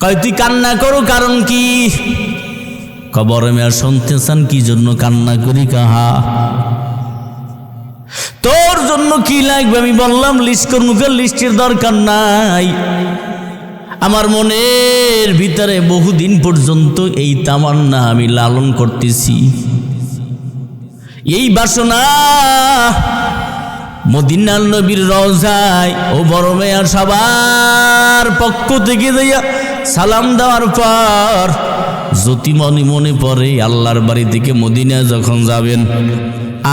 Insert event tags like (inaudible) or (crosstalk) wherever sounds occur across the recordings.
কয়, তুই কান্না করো, কারণ কি? কবরে মেয়া শুনতে চান কি জন্য কান্না করি কাহা? তোর জন্য কি লাগবে? আমি বললাম, লিস্ট মুখের লিস্টের দরকার নাই। আমার মনের ভিতরে বহুদিন পর্যন্ত এই তামান্না আমি লালন করতেছি। এই বাসনা মদিনাল নবীর রওজায় ও বড় মেয়ার সবার পক্ষ থেকে দিয়া সালাম দেওয়ার পর জ্যোতি মনে মনে পড়ে, আল্লাহর বাড়ি থেকে মদিনা যখন যাবেন,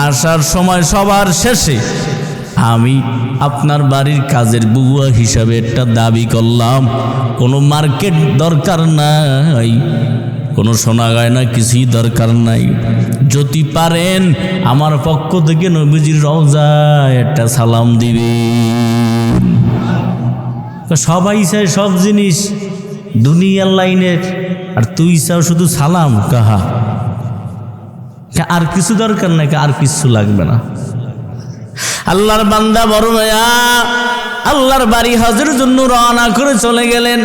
আসার সময় সবার শেষে আমি আপনার বাড়ির কাজের বুয়া হিসাবে একটা দাবি করলাম। কোনো মার্কেট দরকার নাই, কোনো সোনা গয়না কিছুই দরকার নাই। যদি পারেন, আমার পক্ষ থেকে নবীজির রওজায় একটা সালাম দিবে সবাই চায় সব জিনিস দুনিয়ার লাইনের আর তুই চাও শুধু সালাম, কাহা? আর কিছু দরকার নাই আর কিছু লাগবে না। আল্লাহর বান্দা বড় ভাইয়া, আল্লাহর বাড়ি হজের জন্য রওনা করে চলে গেলেন।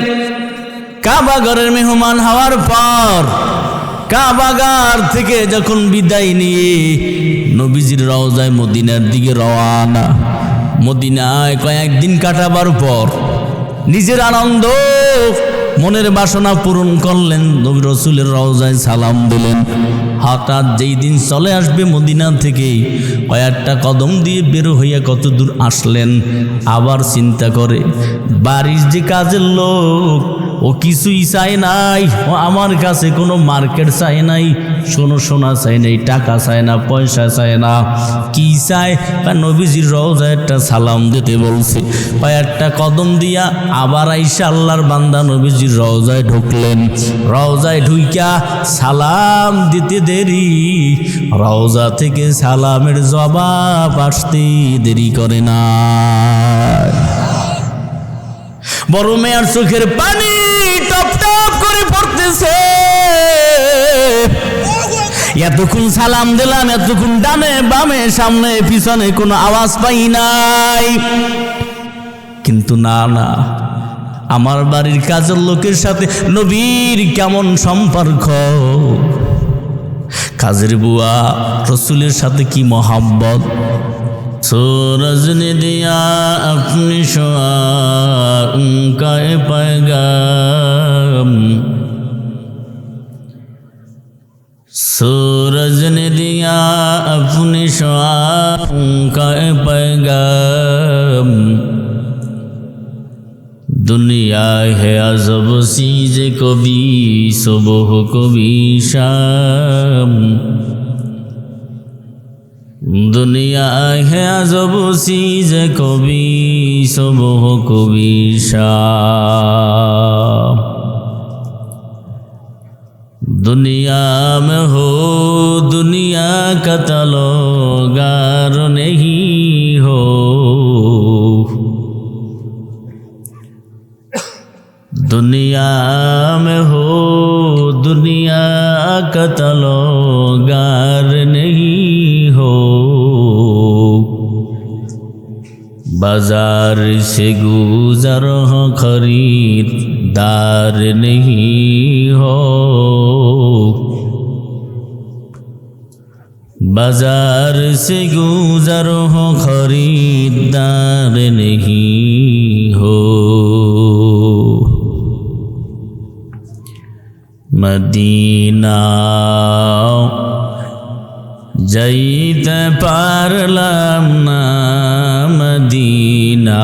কাবা ঘরের মেহমান হওয়ার পর কাবাগার থেকে যখন বিদায় নিয়ে নবীজির রওজায় মদিনার দিকে রওয়ানা, মদিনায় কয়েকদিন কাটাবার পর নিজের আনন্দ মনের বাসনা পূরণ করলেন, নবী রসুলের রওজায় সালাম দিলেন। হঠাৎ যেই দিন চলে আসবে মদিনা থেকে, কয়েকটা কদম দিয়ে বের হইয়া কত দূর আসলেন, আবার চিন্তা করে, বাড়ির যে কাজের লোক ও কিছুই চায় নাই। ও আমার কাছে কোনো মার্কেট চায় নাই। সোনো সোনা চাই নাই, টাকা চায় না, পয়সা চায় না। কি চায় বা নবীজির রওজা একটা সালাম দিতে বলছে। একটা কদম দিয়া আবার আইসা আল্লাহর বান্দা নবীজির রওজায় ঢুকলেন। রওজায় ঢুইকা সালাম দিতে দেরি। রওজা থেকে সালামের জবাব আসতে দেরি করে না। বড় মেয়ার চোখের পানি করে পড়তেছে এতক্ষণ সালাম দিলাম এতক্ষণ ডানে বামে সামনে পিছনে কোনো আওয়াজ পাই নাই কিন্তু না না আমার বাড়ির কাজের লোকের সাথে নবীর কেমন সম্পর্ক কাজের বুয়া রসুলের সাথে কি মহাব্বত सूरज ने दिया अपनी शुआ उनका ये पैगाम सूरज ने दिया अपनी शुआ उनका ये पैगाम दुनिया है अजब सीज कभी सुबह कभी शाम दुनिया है अजब चीज कभी सुबह कभी शाम दुनिया में हो दुनिया का तलोगार नहीं हो दुनिया में हो दुनिया का तलोगार नहीं हो बाजार से गुजर हो खरीदार नहीं हो बाजार से गुजर हो खरीदार नहीं हो মদিনা যাইতে পারলাম না মদিনা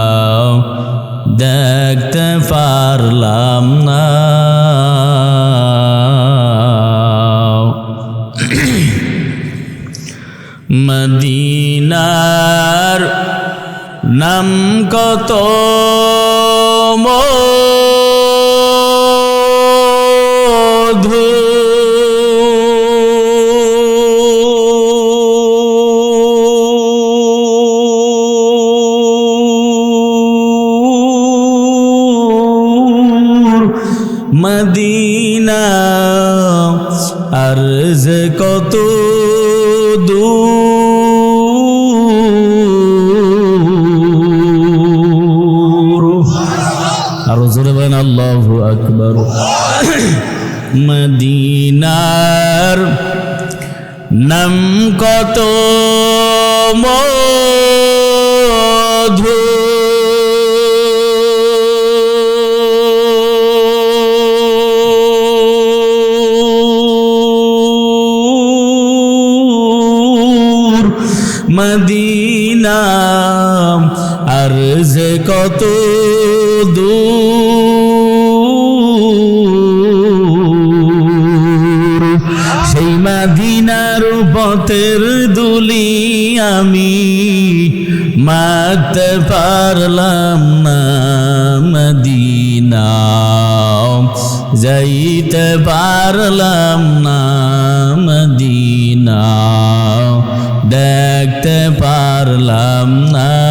দেখতে পারলাম না। (clears throat) মদিনার নাম কত মধু মদিনার নাম কত মধু? মদিনা আর যে কত দূর? মাদিনার পথের দুলি আমি মাতে পারলাম না মদিনা যাইতে পারলাম না মদিনা দেখতে পারলাম না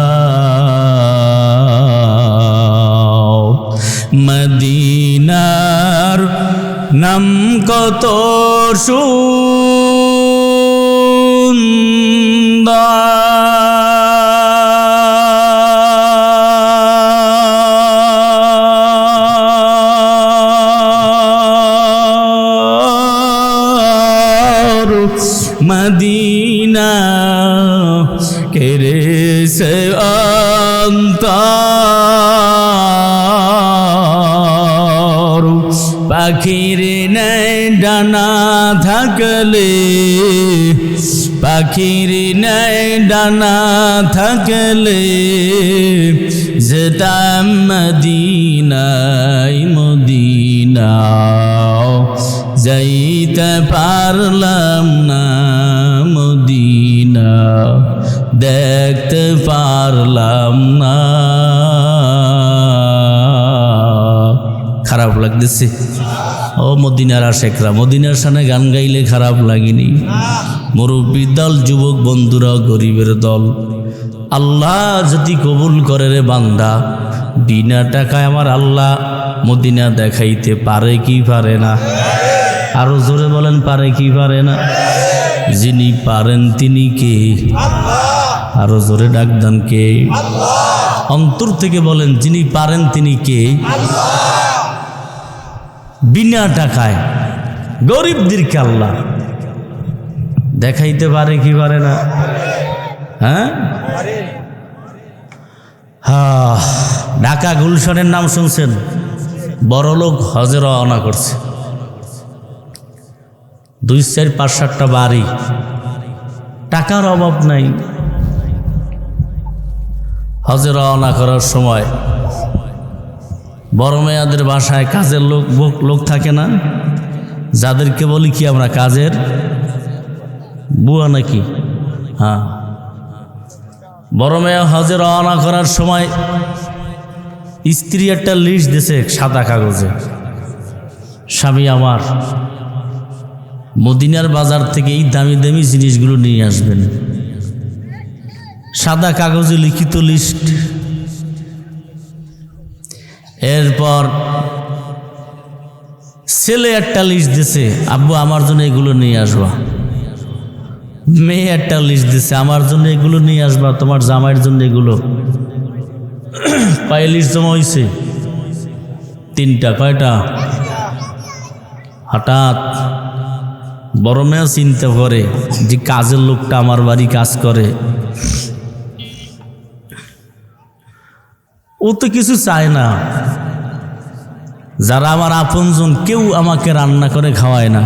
নাম কত সুন্দর। মদিনা কেরে সে অন্তর। পাখির নেই ডানা থাকলে, পাখির নেই ডানা থাকলে যেতাম মদিনাই মদিনা যাইতে পারলাম না মদিনা দেখতে পারলাম না। খারাপ লাগতেছে। ও মদিনার আশেকরা। মদিনার সামনে গান গাইলে খারাপ লাগেনি। মুরব্বীর দল, যুবক বন্ধুরা, গরিবের দল। আল্লাহ যদি কবুল করে রে বান্দা, বিনা টাকায় আমার আল্লাহ মদিনা দেখাইতে পারে কি পারে না? আরও জোরে বলেন, পারে কি পারে না? যিনি পারেন তিনি কে? আরও জোরে ডাকদান কে? অন্তর থেকে বলেন, যিনি পারেন তিনি কে? বিনা টাকায়। গরিবদেরকে আল্লাহ। দেখাইতে পারে কি পারে না? হ্যাঁ? হ্যাঁ ঢাকা গুলশনের নাম শুনছেন? বড় লোক হজে রওনা করছে। দুই চার পাঁচ সাতটা বাড়ি। টাকার অভাব নাই। হজে রওনা করার সময় বড় মেয়াদের বাসায় কাজের লোক লোক থাকে না। যাদেরকে বলি কি আমরা কাজের? বুয়া নাকি? হ্যাঁ। বড় মেয়া হজে রওনা করার সময় স্ত্রী একটা লিস্ট দিছে সাদা কাগজে। স্বামী আমার, মদিনার বাজার থেকে এই দামি দামি জিনিসগুলো নিয়ে আসবেন। সাদা কাগজে লিখিত লিস্ট। এরপর ছেলে একটা লিস্ট দিছে, আব্বু, আমার জন্য এগুলো নিয়ে আসবা। মেয়ে একটা লিস্ট দিছে, আমার জন্য এগুলো নিয়ে আসবা, তোমার জামাইয়ের জন্য এগুলো। (clears throat) পায়ে লিস্ট জমা হয়েছে তিনটা। কয়টা? হঠাৎ বড় মেয়ে চিন্তা করে যে কাজের লোকটা আমার বাড়ি কাজ করে। ও তো কিছু চায় না। যারা আমার আপনজন, কেউ আমাকে রান্না করে খাওয়ায় না।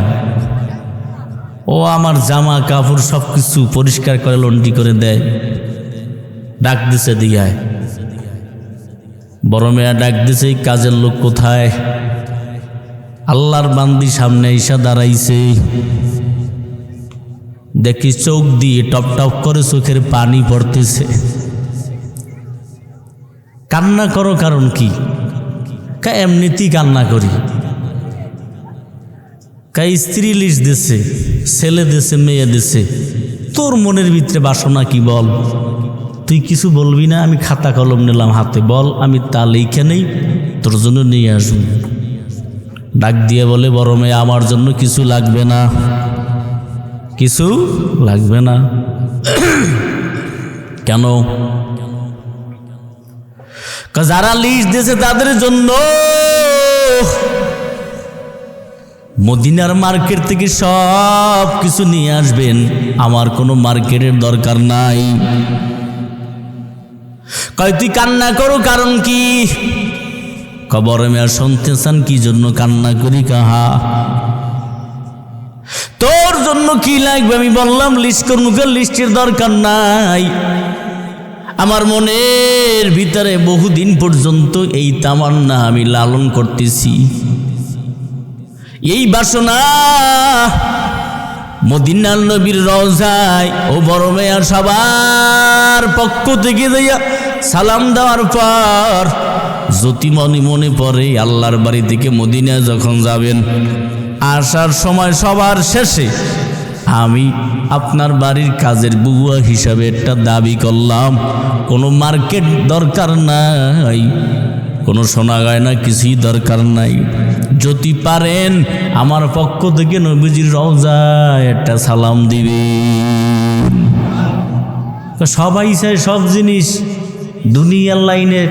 ও আমার জামা, কাপড় সব কিছু পরিষ্কার করে, লন্ডি করে দেয়। ডাক দিছে দিয়ায় বড় মেয়া ডাক দিছে কাজের লোক কোথায়? আল্লাহর বান্দি সামনে ঈশা দাঁড়াইছে। দেখি চোখ দিয়ে টপ টপ করে চোখের পানি পড়তেছে। কান্না করো কারণ কি? কা এমনিতেই কান্না করি। কা স্ত্রী লিস্ট দিছে, ছেলে দিছে, মেয়ে দিছে, তোর মনের ভিতরে বাসনা কি বল? তুই কিছু বলবি না, আমি খাতা কলম নিলাম হাতে, বল, আমি তা লিখে নেই, তোর জন্য নিয়ে আসব। ডাক দিয়ে বলে, বড় মেয়ে, আমার জন্য কিছু লাগবে না। কিছু লাগবে না? (clears throat) কেন? যারা লিস্ট দিয়েছে তাদের জন্য মদিনার মার্কেট থেকে সব কিছু নিয়ে আসবেন। আমার কোনো মার্কেটের দরকার নাই। কয়, তুই কান্না করো, কারণ কি? কবর মেয়ার শুনতে চান কি জন্য কান্না করি কাহা? তোর জন্য কি লাগবে? আমি বললাম লিস্ট করুন লিস্টের দরকার নাই। আমার মনের ভিতরে বহুদিন পর্যন্ত এই তামান্না আমি লালন করতেছি। এই বাসনা মদিনাল নবীর রওজায় ও বড় মেয়ার সবার পক্ষ থেকে দিয়া সালাম দেওয়ার পর জ্যোতি মনে মনে পড়ে আল্লাহর বাড়ি থেকে মদিনা যখন যাবেন, আসার সময় সবার শেষে আমি আপনার বাড়ির কাজের বুয়া হিসাবে একটা দাবি করলাম। কোনো মার্কেট দরকার নাই। কোনো সোনা গয়না কিছুই দরকার নাই। যদি পারেন, আমার পক্ষ থেকে নবীজির রওজায় একটা সালাম দিবে সবাই চায় সব জিনিস দুনিয়ার লাইনের।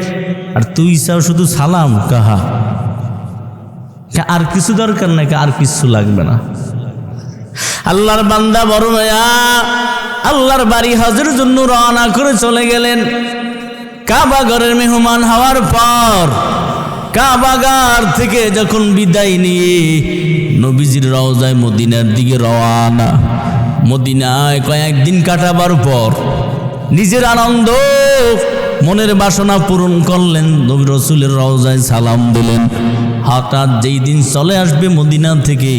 আর তুই চাও শুধু সালাম, কাহা? আর কিছু দরকার নাই কা আর কিছু লাগবে না। আল্লাহর বান্দা বড় ভাইয়া আল্লাহর বাড়ি হজের জন্য রওনা করে চলে গেলেন। কাবা ঘরের মেহমান হওয়ার পর কাবাগার থেকে যখন বিদায় নিয়ে নবীজির রওজায় মদিনার দিকে রওয়ানা, মদিনায় কয়েকদিন কাটাবার পর নিজের আনন্দ মনের বাসনা পূরণ করলেন, নবী রসুলের রওজায় সালাম দিলেন। হঠাৎ যেই দিন চলে আসবে মদিনা থেকে,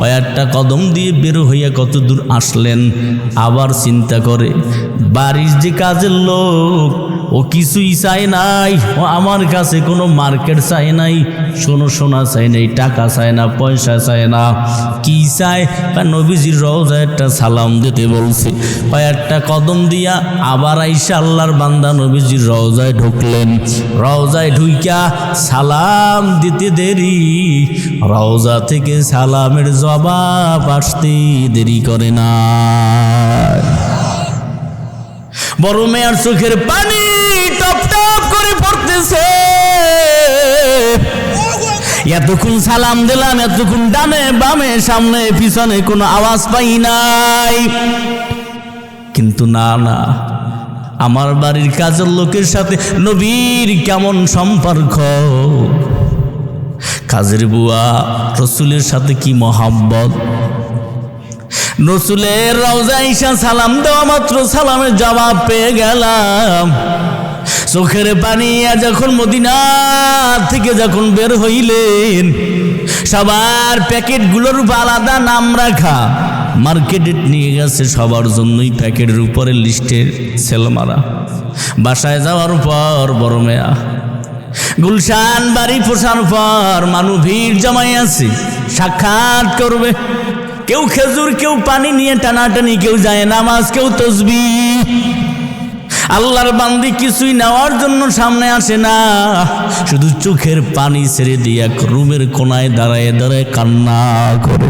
কয়েকটা কদম দিয়ে বের হইয়া কত দূর আসলেন, আবার চিন্তা করে, বাড়ির যে কাজের লোক, ও কিছুই চায় নাই, ও আমার কাছে কোনো মার্কেট চায় নাই, সোনো সোনা চায় নাই, টাকা চায় না, পয়সা চায় না, কি চায়? বা নবীজির রওজায় একটা সালাম দিতে বলছে। কয়েকটা কদম দিয়া আবার আইসা আল্লাহর বান্দা নবীজির রওজায় ঢুকলেন। রওজায় ঢুইকা সালাম দিতে দেরি। রওজা থেকে সালামের জবাব আসতে দেরি করে না। বড় মেয়ার চোখের পানি টপ টপ করে পড়তেছে। এতক্ষণ সালাম দিলাম, এতক্ষণ ডানে বামে সামনে পিছনে কোনো আওয়াজ পাই নাই। কিন্তু না না আমার বাড়ির কাজের লোকের সাথে নবীর কেমন সম্পর্ক? কাজের বুয়া রসুলের সাথে কি মহাব্বত? রসুলের রওজা ঈশা সালাম দেওয়া মাত্র সালামের জবাব পেয়ে গেলাম। চোখের পানি যখন মদিনা থেকে যখন বের হইলেন, সবার প্যাকেটগুলোর আলাদা নাম রাখা। মার্কেটে নিয়ে গেছে সবার জন্যই প্যাকেটের উপরে লিস্টের সেল মারা বাসায় যাওয়ার পর বড় মেয়া। গুলশান বাড়ি পোষার পর মানুষ ভিড় জমাই আছে, সাক্ষাৎ করবে। কেউ খেজুর, কেউ পানি নিয়ে টানাটানি, কেউ যায় নামাজ, কেউ তসবি আল্লাহর বান্দি কিছুই নেওয়ার জন্য সামনে আসে না। শুধু চোখের পানি ছেড়ে দিয়ে এক রুমের কোনায় দাঁড়ায় দাঁড়ায় কান্না করে।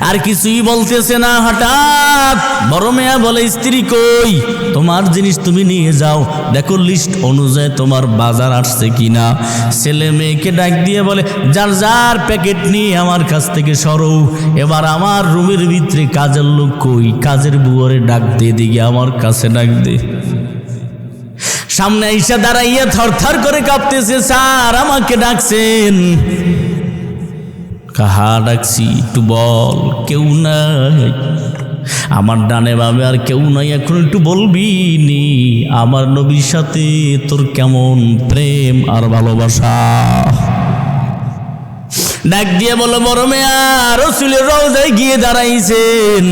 আর কিছুই বলতেছে না হঠাৎ। বড় মেয়া বলে, স্ত্রী কই? তোমার জিনিস তুমি নিয়ে যাও। দেখো লিস্ট অনুযায়ী তোমার বাজার আসছে কিনা। ছেলে মেয়েকে ডাক দিয়ে বলে, যার যার প্যাকেট নিয়ে আমার কাছ থেকে সরো। এবার আমার রুমের ভিতরে কাজের লোক কই? কাজের বুয়ারে ডাক দিয়ে দিকে আমার কাছে ডাক দে। সামনে আইসা দাঁড়াইয়া থরথর করে কাঁপতেছে, স্যার, আমাকে ডাকছেন। কাহা ডাকছি একটু বল, কেউ নাই। আমার ডানে বামে আর কেউ নাই, এখন একটু বলবি নি। আমার নবীর সাথে তোর কেমন প্রেম আর ভালোবাসা? ডাক দিয়ে বলো, বড় মেয়া, রসুলের রওজায় গিয়ে দাঁড়াইছেন।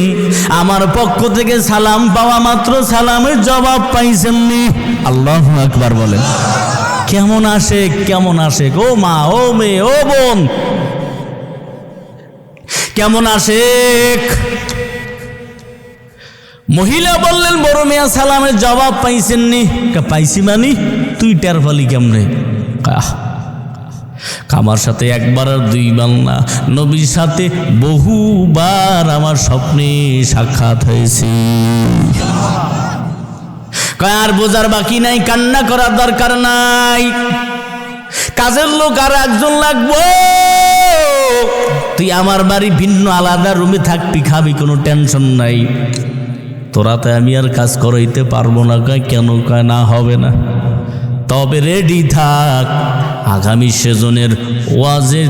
আমার পক্ষ থেকে সালাম পাওয়া মাত্র সালামের জবাব পাইছেন নি। আল্লাহ একবার বলেন। কেমন আসে কেমন আসে ও মা, ও মেয়ে, ও বোন। কেমন আসে মহিলা বললেন, বড় মিয়া, সালামের জবাব পাইছেন নি? পাইছি মানি? তুই টের পালি কেমনে? আমার সাথে একবার আর দুইবার না। নবীর সাথে বহুবার আমার স্বপ্নে সাক্ষাৎ হয়েছে। আর বোঝার বাকি নাই, কান্না করার দরকার নাই। কাজের লোক আর একজন লাগবো। তুই আমার বাড়ি ভিন্ন আলাদা রুমে থাকবি, খাবি, কোনো টেনশন নাই। তোরাতে আমি আর কাজ করাইতে পারব না, কয় কেন, কয় না, হবে না। তবে রেডি থাক, আগামী সেজনের ওয়াজে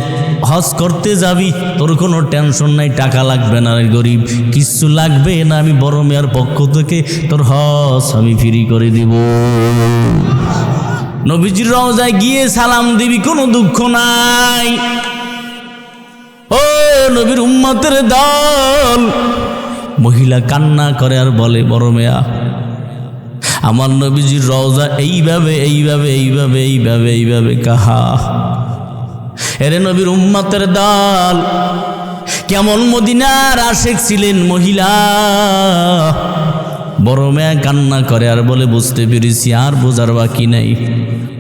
হজ করতে যাবি, তোর কোনো টেনশন নাই, টাকা লাগবে না গরিব। কিচ্ছু লাগবে না, আমি বড় মেয়ার পক্ষ থেকে তোর হজ আমি ফ্রি করে দিব। নবীজির রওজায় গিয়ে সালাম দিবি, কোনো দুঃখ নাই। নবীর উম্মতের দল। মহিলা কান্না করে আর বলে, বড় মেয়া, আমার নবীজির রওজা এইভাবে এইভাবে এইভাবে এইভাবে এইভাবে, কাহা। এরে নবীর উম্মতের দল, কেমন মদিনার আশেক ছিলেন মহিলা। বড় মেয়া কান্না করে আর বলে, বুঝতে পেরেছি, আর বোঝার বাকি নাই।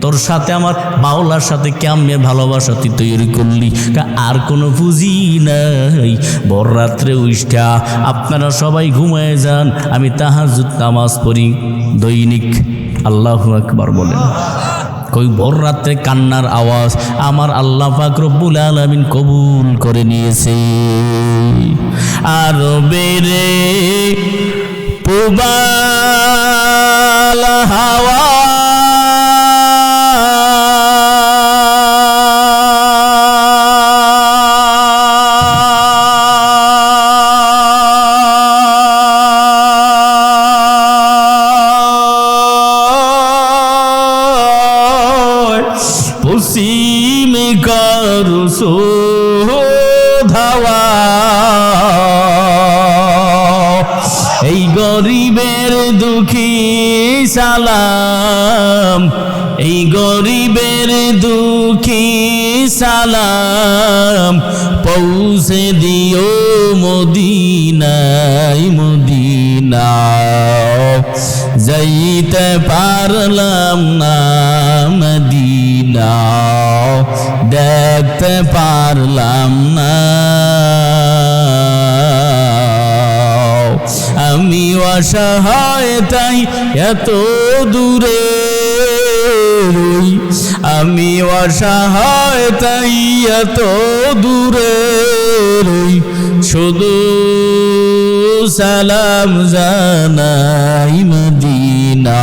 তোর সাথে আমার বাউলার সাথে কেমনে ভালোবাসা তুই তৈরি করলি? আর কোনো পুঁজি নাই। বড় রাত্রে উইষ্ঠা, আপনারা সবাই ঘুমায় যান। আমি তাহাজুদ নামাজ পড়ি, দৈনিক। আল্লাহ আকবার বলেন। কই, ভোর রাত্রে কান্নার আওয়াজ আমার আল্লাহ পাক রব্বুল আলামিন কবুল করে নিয়েছে। আর বেরে পুবাল হাওয়া করু ধাওয়া এই গরিবের দুঃখী সালাম, এই গরিবের দুঃখী সালাম, পৌঁছে দিও মদিনাই মদিনা যাইতে পারলাম না মদিনা দেখতে পারলাম না। আমি অসহায়, তাই এত দূরে। আমি অসহায়, তাই এত দূরে শুধু সালাম জানাই মদিনা